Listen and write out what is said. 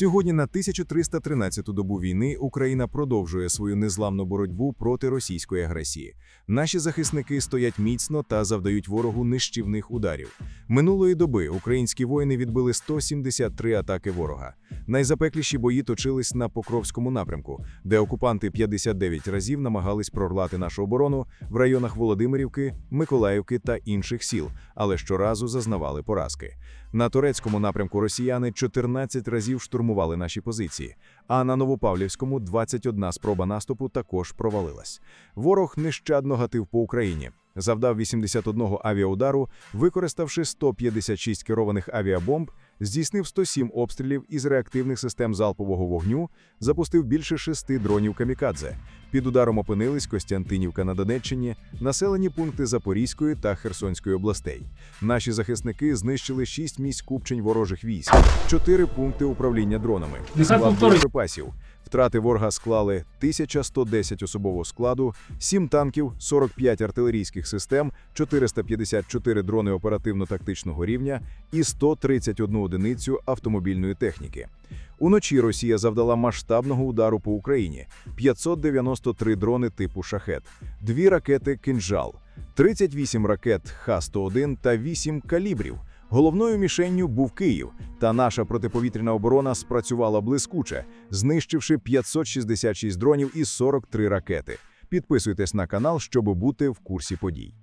Сьогодні на 1313-ту добу війни Україна продовжує свою незламну боротьбу проти російської агресії. Наші захисники стоять міцно та завдають ворогу нищівних ударів. Минулої доби українські воїни відбили 173 атаки ворога. Найзапекліші бої точились на Покровському напрямку, де окупанти 59 разів намагались прорвати нашу оборону в районах Володимирівки, Миколаївки та інших сіл, але щоразу зазнавали поразки. На турецькому напрямку росіяни 14 разів штурмували наші позиції, а на Новопавлівському 21 спроба наступу також провалилась. Ворог нещадно гатив по Україні. Завдав 81 авіаудару, використавши 156 керованих авіабомб, здійснив 107 обстрілів із реактивних систем залпового вогню, запустив більше шести дронів камікадзе. Під ударом опинились Костянтинівка на Донеччині, населені пункти Запорізької та Херсонської областей. Наші захисники знищили 6 місць купчень ворожих військ, 4 пункти управління дронами, склад боєприпасів. Втрати ворога склали 1110 особового складу, 7 танків, 45 артилерійських систем, 454 дрони оперативно-тактичного рівня і 131 одиницю автомобільної техніки. Уночі Росія завдала масштабного удару по Україні: 593 дрони типу «Шахет», 2 ракети «Кинжал», 38 ракет Х-101 та 8 калібрів. Головною мішенню був Київ, та наша протиповітряна оборона спрацювала блискуче, знищивши 566 дронів і 43 ракети. Підписуйтесь на канал, щоб бути в курсі подій.